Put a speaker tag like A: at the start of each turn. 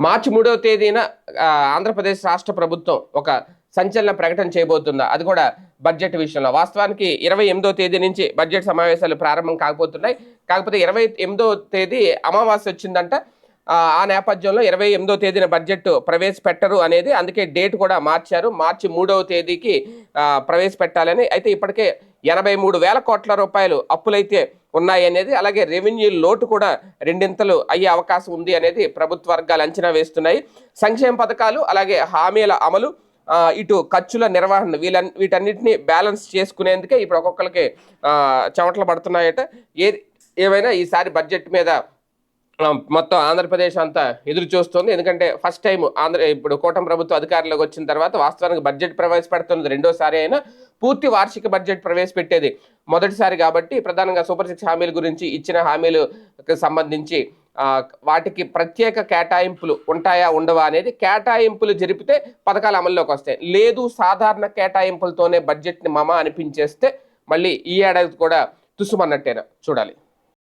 A: మార్చి మూడవ తేదీన ఆంధ్రప్రదేశ్ రాష్ట్ర ప్రభుత్వం ఒక సంచలన ప్రకటన చేయబోతుందా? అది కూడా బడ్జెట్ విషయంలో. వాస్తవానికి ఇరవై ఎనిమిదో తేదీ నుంచి బడ్జెట్ సమావేశాలు ప్రారంభం కాకపోతున్నాయి. కాకపోతే ఇరవై ఎనిమిదో తేదీ అమావాస్య వచ్చిందంట. ఆ, నేపథ్యంలో ఇరవై ఎనిమిదో తేదీన బడ్జెట్ ప్రవేశపెట్టరు అనేది అందుకే డేట్ కూడా మార్చారు. మార్చి మూడవ తేదీకి ప్రవేశపెట్టాలని. అయితే ఇప్పటికే ఎనభై మూడు వేల కోట్ల రూపాయలు అప్పులైతే ఉన్నాయి అనేది అలాగే రెవెన్యూ లోటు కూడా రెండింతలు అయ్యే అవకాశం ఉంది అనేది ప్రభుత్వ వర్గాలు అంచనా వేస్తున్నాయి. సంక్షేమ పథకాలు అలాగే హామీల అమలు ఇటు ఖర్చుల నిర్వహణ వీళ్ళ వీటన్నిటిని బ్యాలెన్స్ చేసుకునేందుకే ఇప్పుడు ఒక్కొక్కరికి చెమటలు పడుతున్నాయట. ఏది ఏమైనా ఈసారి బడ్జెట్ మీద మొత్తం ఆంధ్రప్రదేశ్ అంతా ఎదురు చూస్తుంది. ఎందుకంటే ఫస్ట్ టైం ఆంధ్ర ఇప్పుడు కూటమి ప్రభుత్వం అధికారంలోకి వచ్చిన తర్వాత వాస్తవానికి బడ్జెట్ ప్రవేశపెడుతున్నది రెండోసారి అయినా పూర్తి వార్షిక బడ్జెట్ ప్రవేశపెట్టేది. మొదటిసారి కాబట్టి ప్రధానంగా సూపర్ సిక్స్ హామీల గురించి ఇచ్చిన హామీలకు సంబంధించి వాటికి ప్రత్యేక కేటాయింపులు ఉంటాయా ఉండవా అనేది కేటాయింపులు జరిపితే పథకాలు అమల్లోకి వస్తాయి. లేదు సాధారణ కేటాయింపులతోనే బడ్జెట్ని మమ అనిపించేస్తే మళ్ళీ ఈ ఏడాది కూడా తుసుమన్నట్టేనా? చూడాలి.